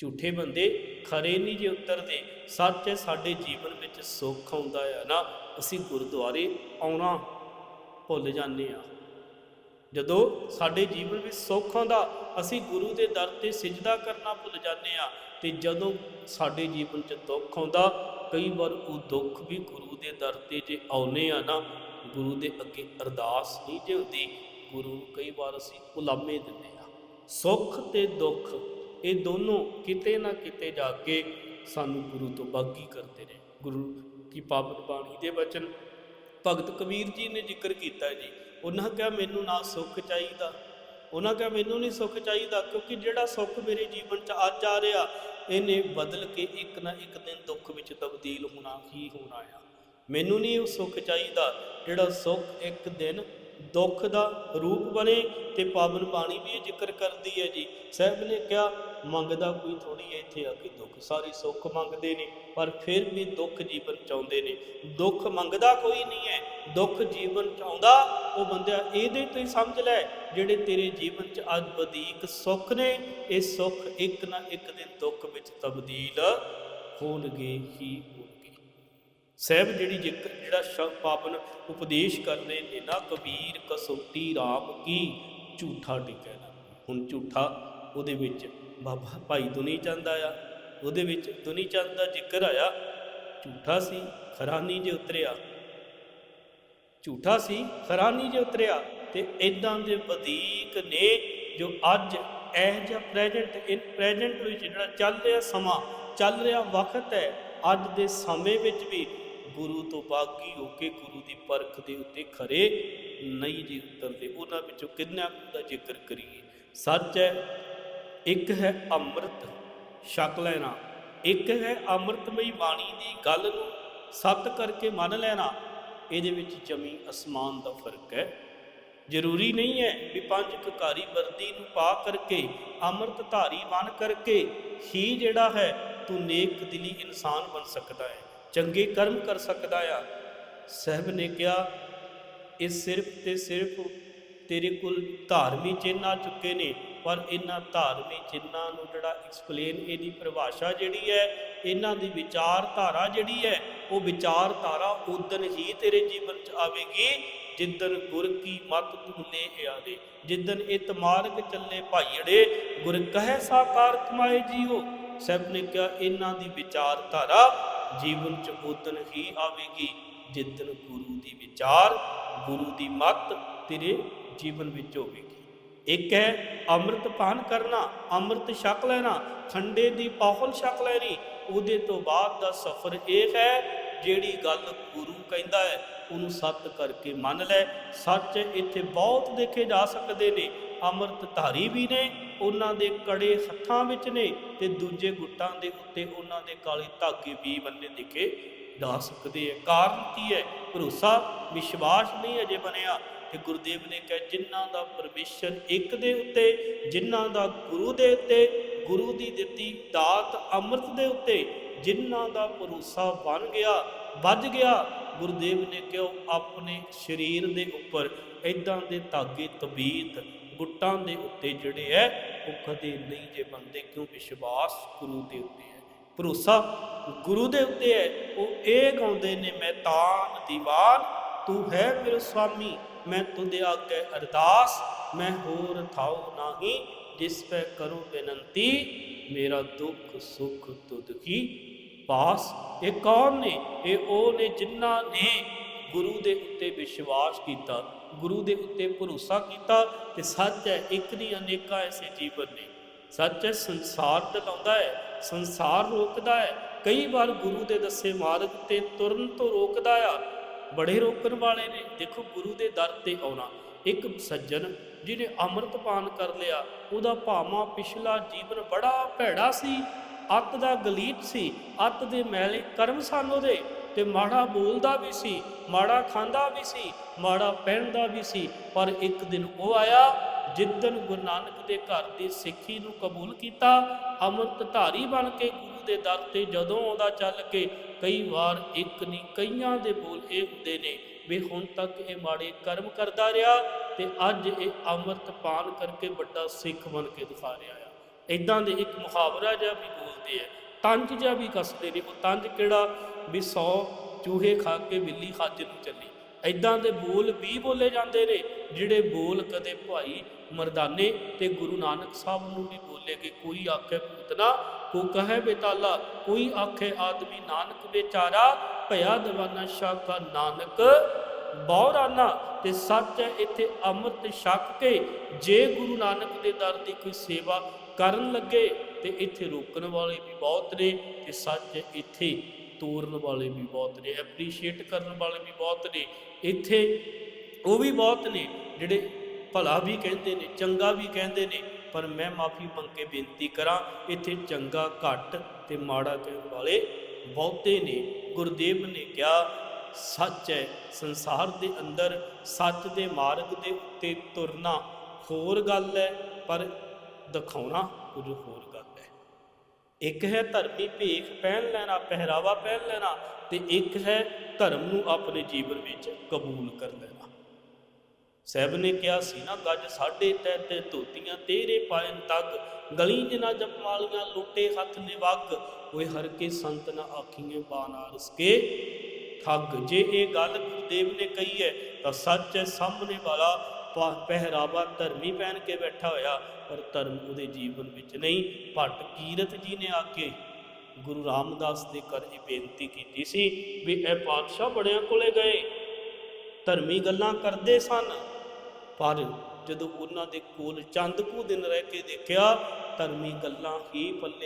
Speaker 1: ਝੂਠੇ ਬੰਦੇ ਖਰੇ ਨਹੀਂ ਜੇ ਉਤਰਦੇ, ਸੱਚ ਹੈ ਸਾਡੇ ਜੀਵਨ ਵਿੱਚ ਸੁੱਖ ਆਉਂਦਾ ਹੈ ਨਾ, ਅਸੀਂ ਗੁਰਦੁਆਰੇ ਆਉਣਾ ਭੁੱਲ ਜਾਂਦੇ ਆ ਜਦੋਂ ਸਾਡੇ ਜੀਵਨ ਵਿੱਚ ਸੁੱਖ ਆਉਂਦਾ, ਅਸੀਂ ਗੁਰੂ ਦੇ ਦਰ ਤੇ ਸਿਜਦਾ ਕਰਨਾ ਭੁੱਲ ਜਾਂਦੇ ਆ ਤੇ ਜਦੋਂ ਸਾਡੇ ਜੀਵਨ 'ਚ ਦੁੱਖ ਆਉਂਦਾ, ਕਈ ਵਾਰ ਉਹ ਦੁੱਖ ਵੀ ਗੁਰੂ ਦੇ ਦਰ ਤੇ ਜੇ ਆਉਨੇ ਆ ਨਾ, ਗੁਰੂ ਦੇ ਅੱਗੇ ਅਰਦਾਸ ਨਹੀਂ ਜੇ ਹੁੰਦੀ, ਗੁਰੂ ਨੂੰ ਕਈ ਵਾਰ ਅਸੀਂ ਉਲਾਮੇ ਦਿੰਦੇ ਆ ਸੁੱਖ ਤੇ ਦੁੱਖ ਇਹ ਦੋਨੋਂ ਕਿਤੇ ਨਾ ਕਿਤੇ ਜਾ ਕੇ ਸਾਨੂੰ ਗੁਰੂ ਤੋਂ ਬਾਗੀ ਕਰਦੇ ਨੇ। ਗੁਰੂ ਕੀ ਪਾਵਨ ਬਾਣੀ ਦੇ ਬਚਨ ਭਗਤ ਕਬੀਰ ਜੀ ਨੇ ਜ਼ਿਕਰ ਕੀਤਾ ਜੀ। ਉਹਨਾਂ ਕਿਹਾ, ਮੈਨੂੰ ਨਾ ਸੁੱਖ ਚਾਹੀਦਾ। ਉਹਨਾਂ ਕਿਹਾ, ਮੈਨੂੰ ਨਹੀਂ ਸੁੱਖ ਚਾਹੀਦਾ, ਕਿਉਂਕਿ ਜਿਹੜਾ ਸੁੱਖ ਮੇਰੇ ਜੀਵਨ 'ਚ ਅੱਜ ਆ ਰਿਹਾ, ਇਹਨੇ ਬਦਲ ਕੇ ਇੱਕ ਨਾ ਇੱਕ ਦਿਨ ਦੁੱਖ ਵਿੱਚ ਤਬਦੀਲ ਹੋਣਾ ਹੀ ਹੋਣਾ ਆ। ਮੈਨੂੰ ਨਹੀਂ ਉਹ ਸੁੱਖ ਚਾਹੀਦਾ ਜਿਹੜਾ ਸੁੱਖ ਇੱਕ ਦਿਨ ਦੁੱਖ ਦਾ ਰੂਪ ਬਣੇ ਤੇ ਪਾਵਨ ਬਾਣੀ ਵੀ ਇਹ ਜ਼ਿਕਰ ਕਰਦੀ ਹੈ ਜੀ। ਸਾਹਿਬ ਨੇ ਕਿਹਾ, ਮੰਗਦਾ ਕੋਈ ਥੋੜੀ ਹੈ ਇੱਥੇ ਆ ਕੇ ਦੁੱਖ। ਸਾਰੇ ਸੁੱਖ ਮੰਗਦੇ ਨੇ, ਪਰ ਫਿਰ ਵੀ ਦੁੱਖ ਜੀਵਨ ਚਾਹੁੰਦੇ ਨੇ। ਦੁੱਖ ਮੰਗਦਾ ਕੋਈ ਨਹੀਂ ਹੈ, ਦੁੱਖ ਜੀਵਨ ਚਾਹੁੰਦਾ, ਉਹ ਬੰਦਾ ਇਹਦੇ ਤੋਂ ਹੀ ਸਮਝ ਲੈ, ਜਿਹੜੇ ਤੇਰੇ ਜੀਵਨ 'ਚ ਅੱਜ ਵਧੇਕ ਸੁੱਖ ਨੇ, ਇਹ ਸੁੱਖ ਇੱਕ ਨਾ ਇੱਕ ਦਿਨ ਦੁੱਖ ਵਿੱਚ ਤਬਦੀਲ ਹੋਣਗੇ ਹੀ ਸਹਿਬ ਜਿਹੜੀ ਜ਼ਿਕਰ ਜਿਹੜਾ ਸ਼ਬਦ ਪਾਵਨ ਉਪਦੇਸ਼ ਕਰਦੇ ਨੇ, ਨਾ ਕਬੀਰ ਕਸੋਟੀ ਰਾਮ ਕੀ ਝੂਠਾ ਟਿਕੈ ਨਾ। ਹੁਣ ਝੂਠਾ ਉਹਦੇ ਵਿੱਚ ਬਾਬਾ ਭਾਈ ਦੁਨੀ ਚੰਦ ਆਇਆ। ਉਹਦੇ ਵਿੱਚ ਦੁਨੀ ਚੰਦ ਦਾ ਜ਼ਿਕਰ ਆਇਆ, ਝੂਠਾ ਸੀ, ਖਰਾਨੀ ਜੇ ਉਤਰਿਆ। ਝੂਠਾ ਸੀ, ਖਰਾਨੀ ਜੇ ਉਤਰਿਆ ਤੇ ਇਦਾਂ ਦੇ ਵਧੇਕ ਨੇ ਜੋ ਅੱਜ ਇਹ ਜਿਹਾ ਪ੍ਰੈਜ਼ੈਂਟ ਇਨ ਪ੍ਰੈਜ਼ੈਂਟ ਵਿੱਚ ਜਿਹੜਾ ਚੱਲ ਰਿਹਾ ਸਮਾਂ, ਚੱਲ ਰਿਹਾ ਵਕਤ ਹੈ, ਅੱਜ ਦੇ ਸਮੇਂ ਵਿੱਚ ਵੀ ਗੁਰੂ ਤੋਂ ਬਾਗੀ ਹੋ ਕੇ ਗੁਰੂ ਦੀ ਪਰਖ ਦੇ ਉੱਤੇ ਖਰੇ ਨਹੀਂ ਜੀ ਉਤਰਦੇ? ਉਹਨਾਂ ਵਿੱਚੋਂ ਕਿੰਨਾ ਕੁ ਦਾ ਜ਼ਿਕਰ ਕਰੀਏ? ਸੱਚ ਹੈ, ਇੱਕ ਹੈ ਅੰਮ੍ਰਿਤ ਛਕ ਲੈਣਾ। ਇੱਕ ਹੈ ਅੰਮ੍ਰਿਤਮਈ ਬਾਣੀ ਦੀ ਗੱਲ ਨੂੰ ਸੱਤ ਕਰਕੇ ਮੰਨ ਲੈਣਾ। ਇਹਦੇ ਵਿੱਚ ਜਮੀ ਅਸਮਾਨ ਦਾ ਫ਼ਰਕ ਹੈ। ਜ਼ਰੂਰੀ ਨਹੀਂ ਹੈ ਵੀ ਪੰਜ ਕਕਾਰੀ ਵਰਦੀ ਨੂੰ ਪਾ ਕਰਕੇ ਅੰਮ੍ਰਿਤ ਧਾਰੀ ਬਣ ਕਰਕੇ ਹੀ ਜਿਹੜਾ ਹੈ ਤੂੰ ਨੇਕ ਦਿਲੀ ਇਨਸਾਨ ਬਣ ਸਕਦਾ ਹੈ। ਚੰਗੇ ਕਰਮ ਕਰ ਸਕਦਾ ਆ। ਸਹਿਬ ਨੇ ਕਿਹਾ, ਇਹ ਸਿਰਫ ਤੇ ਸਿਰਫ ਤੇਰੇ ਕੋਲ ਧਾਰਮੀ ਚਿੰਨ੍ਹ ਆ ਚੁੱਕੇ ਨੇ, ਪਰ ਇਹਨਾਂ ਧਾਰਮੀ ਚਿੰਨਾਂ ਨੂੰ ਜਿਹੜਾ ਐਕਸਪਲੇਨ ਇਹਦੀ ਪਰਿਭਾਸ਼ਾ ਜਿਹੜੀ ਹੈ, ਇਹਨਾਂ ਦੀ ਵਿਚਾਰਧਾਰਾ ਜਿਹੜੀ ਹੈ, ਉਹ ਵਿਚਾਰਧਾਰਾ ਉਦਨ ਹੀ ਤੇਰੇ ਜੀਵਨ 'ਚ ਆਵੇਗੀ ਜਿੱਦਨ ਗੁਰ ਕੀ ਮਤ ਤੂੰ ਲੈ ਆਵੇ ਜਿੱਦਨ ਇਹ ਤਮਾਰਕ ਚੱਲੇ ਭਾਈੜੇ, ਗੁਰ ਕਹੈ ਸਾਕਾਰ ਕਮਾਏ ਜੀਓ। ਸਭ ਨੇ ਕਿਹਾ, ਇਹਨਾਂ ਦੀ ਵਿਚਾਰਧਾਰਾ ਜੀਵਨ 'ਚ ਉਦਨ ਹੀ ਆਵੇਗੀ। ਜਿੱਦਨ ਗੁਰੂ ਦੀ ਵਿਚਾਰ, ਗੁਰੂ ਦੀ ਮਤ ਤੇਰੇ ਜੀਵਨ ਵਿੱਚ ਹੋਵੇਗੀ। ਇੱਕ ਹੈ ਅੰਮ੍ਰਿਤ ਪਾਨ ਕਰਨਾ, ਅੰਮ੍ਰਿਤ ਛਕ ਲੈਣਾ ਠੰਡੇ ਦੀ ਪਾਹਲ ਛਕ ਲੈਣੀ। ਉਹਦੇ ਤੋਂ ਬਾਅਦ ਦਾ ਸਫ਼ਰ ਇਹ ਹੈ, ਜਿਹੜੀ ਗੱਲ ਗੁਰੂ ਕਹਿੰਦਾ ਹੈ, ਉਹਨੂੰ ਸੱਤ ਕਰਕੇ ਮੰਨ ਲੈ। ਸੱਚ ਇੱਥੇ ਬਹੁਤ ਦੇਖੇ ਜਾ ਸਕਦੇ ਨੇ। ਅੰਮ੍ਰਿਤ ਧਾਰੀ ਵੀ ਨੇ, ਉਹਨਾਂ ਦੇ ਕੜੇ ਹੱਥਾਂ ਵਿੱਚ ਨੇ ਤੇ ਦੂਜੇ ਗੁੱਟਾਂ ਦੇ ਉੱਤੇ ਉਹਨਾਂ ਦੇ ਕਾਲੇ ਧਾਗੇ ਵੀ ਬੰਨੇ ਦਿਖੇ ਜਾ ਸਕਦੇ ਹੈ ਕਾਰਨ ਕੀ ਹੈ? ਭਰੋਸਾ, ਵਿਸ਼ਵਾਸ ਨਹੀਂ ਅਜੇ ਬਣਿਆ ਤੇ ਗੁਰਦੇਵ ਨੇ ਕਿਹਾ, ਜਿਨ੍ਹਾਂ ਦਾ ਪਰਮੇਸ਼ਰ ਇੱਕ ਦੇ ਉੱਤੇ, ਜਿਨ੍ਹਾਂ ਦਾ ਗੁਰੂ ਦੇ ਉੱਤੇ, ਗੁਰੂ ਦੀ ਦਿੱਤੀ ਦਾਤ ਅੰਮ੍ਰਿਤ ਦੇ ਉੱਤੇ, ਜਿਨ੍ਹਾਂ ਦਾ ਭਰੋਸਾ ਬਣ ਗਿਆ, ਵੱਜ ਗਿਆ, ਗੁਰਦੇਵ ਨੇ ਕਿਹਾ ਆਪਣੇ ਸਰੀਰ ਦੇ ਉੱਪਰ ਇਦਾਂ ਦੇ ਧਾਗੇ ਤਬੀਤ ਗੁੱਟਾਂ ਦੇ ਉੱਤੇ ਜਿਹੜੇ ਹੈ ਉਹ ਕਦੇ ਨਹੀਂ ਜੇ ਬੰਦੇ ਕਿਉਂ? ਵਿਸ਼ਵਾਸ ਗੁਰੂ ਦੇ ਉੱਤੇ ਹੈ ਭਰੋਸਾ ਗੁਰੂ ਦੇ ਉੱਤੇ ਹੈ ਉਹ ਇਹ ਗਾਉਂਦੇ ਨੇ, ਮੈਂ ਤਾਨ ਦੀਵਾਨ, ਤੂੰ ਹੈ ਮੇਰੇ ਸੁਆਮੀ ਮੈਂ ਤੁਦੇ ਆਗੇ ਅਰਦਾਸ, ਮੈਂ ਹੋਰ ਥਾਉ ਨਾਹੀ। ਜਿਸ ਪੈ ਕਰੋ ਬੇਨਤੀ, ਮੇਰਾ ਦੁੱਖ ਸੁਖ ਤੁਧ ਕੀ ਪਾਸ। ਇਹ ਕੌਣ ਨੇ? ਇਹ ਉਹ ਨੇ ਜਿਨ੍ਹਾਂ ਨੇ ਗੁਰੂ ਦੇ ਉੱਤੇ ਵਿਸ਼ਵਾਸ ਕੀਤਾ। ਗੁਰੂ ਦੇ ਉੱਤੇ ਭਰੋਸਾ ਕੀਤਾ ਤੇ ਸੱਚ ਹੈ, ਇੱਕ ਨਹੀਂ ਅਨੇਕਾਂ ਐਸੇ ਜੀਵਨ ਨੇ। ਸੱਚ ਹੈ, ਸੰਸਾਰ ਟਿਕਾਉਂਦਾ ਹੈ, ਸੰਸਾਰ ਰੋਕਦਾ ਹੈ। ਕਈ ਵਾਰ ਗੁਰੂ ਦੇ ਦੱਸੇ ਮਾਰਗ ਤੇ ਤੁਰਨ ਤੋਂ ਰੋਕਦਾ ਆ। ਬੜੇ ਰੋਕਣ ਵਾਲੇ ਨੇ। ਦੇਖੋ, ਗੁਰੂ ਦੇ ਦਰ ਤੇ ਆਉਣਾ। ਇੱਕ ਸੱਜਣ ਜਿਹਨੇ ਅੰਮ੍ਰਿਤ ਪਾਨ ਕਰ ਲਿਆ, ਉਹਦਾ ਭਾਵਾਂ ਪਿਛਲਾ ਜੀਵਨ ਬੜਾ ਭੈੜਾ ਸੀ। ਅੱਤ ਦਾ ਗਲੀਤ ਸੀ। ਅੱਤ ਦੇ ਮੈਲੇ ਕਰਮ ਸਨ ਉਹਦੇ। ਤੇ ਮਾੜਾ ਬੋਲਦਾ ਵੀ ਸੀ, ਮਾੜਾ ਖਾਂਦਾ ਵੀ ਸੀ। ਮਾੜਾ ਪਹਿਨਦਾ ਵੀ ਸੀ, ਪਰ ਇੱਕ ਦਿਨ ਉਹ ਆਇਆ ਜਿੱਦਨ ਗੁਰੂ ਨਾਨਕ ਦੇ ਘਰ ਦੀ ਸਿੱਖੀ ਨੂੰ ਕਬੂਲ ਕੀਤਾ ਅੰਮ੍ਰਿਤ ਧਾਰੀ ਬਣ ਕੇ ਗੁਰੂ ਦੇ ਦਰ ਤੇ ਜਦੋਂ ਆਉਂਦਾ ਚੱਲ ਕੇ, ਕਈ ਵਾਰ ਇੱਕ ਨਹੀਂ ਕਈਆਂ ਦੇ ਬੋਲ ਇਹ ਹੁੰਦੇ ਨੇ ਵੀ ਹੁਣ ਤੱਕ ਇਹ ਮਾੜੇ ਕਰਮ ਕਰਦਾ ਰਿਹਾ ਤੇ ਅੱਜ ਇਹ ਅੰਮ੍ਰਿਤ ਪਾਨ ਕਰਕੇ ਵੱਡਾ ਸਿੱਖ ਬਣ ਕੇ ਦਿਖਾ ਰਿਹਾ ਆ। ਇਦਾਂ ਦੇ ਇੱਕ ਮੁਹਾਵਰਾ ਜਿਹਾ ਵੀ ਬੋਲਦੇ ਆ। ਤੰਜ ਜਿਹਾ ਵੀ ਕੱਸਦੇ ਨੇ, ਉਹ ਤੰਜ ਕਿਹੜਾ? ਵੀ 100 ਚੂਹੇ ਖਾ ਕੇ ਬਿੱਲੀ ਹੱਜ ਨੂੰ ਚੱਲੀ। ਇਦਾਂ ਦੇ ਬੋਲ ਵੀ ਬੋਲੇ ਜਾਂਦੇ ਨੇ, ਜਿਹੜੇ ਬੋਲ ਕਦੇ ਭਾਈ ਮਰਦਾਨੇ ਤੇ ਗੁਰੂ ਨਾਨਕ ਸਾਹਿਬ ਨੂੰ ਵੀ ਬੋਲੇ ਕਿ ਕੋਈ ਆਖੇ ਪੂਤਨਾ ਕੋ ਕਹੇ ਬੇਤਾਲਾ, ਕੋਈ ਆਖੇ ਆਦਮੀ ਨਾਨਕ ਵਿਚਾਰਾ, ਭਇਆ ਦਵਾਨਾ ਸ਼ਾਖਾ ਨਾਨਕ ਬੌਰਾਨਾ ਤੇ ਸੱਚ ਹੈ, ਇੱਥੇ ਅੰਮ੍ਰਿਤ ਛਕ ਕੇ ਜੇ ਗੁਰੂ ਨਾਨਕ ਦੇ ਦਰ ਦੀ ਕੋਈ ਸੇਵਾ ਕਰਨ ਲੱਗੇ, ਤੇ ਇੱਥੇ ਰੋਕਣ ਵਾਲੇ ਵੀ ਬਹੁਤ ਨੇ, ਤੇ ਸੱਚ ਇੱਥੇ ਤੋਰਨ ਵਾਲੇ ਵੀ ਬਹੁਤ ਨੇ ਐਪਰੀਸ਼ੀਏਟ ਕਰਨ ਵਾਲੇ ਵੀ ਬਹੁਤ ਨੇ, ਇੱਥੇ ਉਹ ਵੀ ਬਹੁਤ ਨੇ ਜਿਹੜੇ ਭਲਾ ਵੀ ਕਹਿੰਦੇ ਨੇ, ਚੰਗਾ ਵੀ ਕਹਿੰਦੇ ਨੇ, ਪਰ ਮੈਂ ਮਾਫੀ ਮੰਗ ਕੇ ਬੇਨਤੀ ਕਰਾਂ, ਇੱਥੇ ਚੰਗਾ ਘੱਟ ਤੇ ਮਾੜਾ ਕਹਿਣ ਵਾਲੇ ਬਹੁਤੇ ਨੇ। ਗੁਰਦੇਵ ਨੇ ਕਿਹਾ, ਸੱਚ ਹੈ, ਸੰਸਾਰ ਦੇ ਅੰਦਰ ਸੱਚ ਦੇ ਮਾਰਗ ਦੇ ਉੱਤੇ ਤੁਰਨਾ ਹੋਰ ਗੱਲ ਹੈ, ਪਰ ਦਿਖਾਉਣਾ ਕੁਝ ਹੋਰ ਇੱਕ ਹੈ ਧਰਮੀ ਭੇਖ ਪਹਿਨ ਲੈਣਾ, ਪਹਿਰਾਵਾ ਪਹਿਨ ਲੈਣਾ ਤੇ ਇੱਕ ਹੈ ਧਰਮ ਨੂੰ ਆਪਣੇ ਜੀਵਨ ਵਿੱਚ ਕਬੂਲ ਕਰ ਲੈਣਾ। ਸਹਿਬ ਨੇ ਕਿਹਾ ਸੀ ਨਾ, ਗੱਜ ਸਾਢੇ ਤੈ ਤੇ ਧੋਤੀਆਂ ਤੇਰੇ ਪਾਇਨ ਤੱਕ, ਗਲੀ ਜਨਾ ਜਪਮਾਲੀਆਂ ਲੁੱਟੇ ਹੱਥ ਨਿਵੱਗ ਓਏ ਹਰ ਕੇ ਸੰਤ ਨਾ ਆਖੀਏ ਬਾਨਾਰਸ ਕੇ। ਠੱਗ ਜੇ ਇਹ ਗੱਲ ਗੁਰਦੇਵ ਨੇ ਕਹੀ ਹੈ, ਤਾਂ ਸੱਚ ਹੈ ਸਾਹਮਣੇ ਵਾਲਾ ਪਹਿਰਾਵਾ ਧਰਮੀ ਪਹਿਨ ਕੇ ਬੈਠਾ ਹੋਇਆ, ਪਰ ਧਰਮ ਉਹਦੇ ਜੀਵਨ ਵਿੱਚ ਨਹੀਂ। ਭੱਟ ਕੀਰਤ ਜੀ ਨੇ ਆ ਕੇ ਗੁਰੂ ਰਾਮਦਾਸ ਦੇ ਘਰ ਇਹ ਬੇਨਤੀ ਕੀਤੀ ਸੀ ਵੀ ਇਹ ਪਾਤਸ਼ਾਹ ਬੜਿਆਂ ਕੋਲੇ ਗਏ। ਧਰਮੀ ਗੱਲਾਂ ਕਰਦੇ ਸਨ, ਪਰ ਜਦੋਂ ਉਹਨਾਂ ਦੇ ਕੋਲ ਚੰਦ ਕੁ ਦਿਨ ਰਹਿ ਕੇ ਦੇਖਿਆ, ਧਰਮੀ ਗੱਲਾਂ ਹੀ ਪੱਲੇ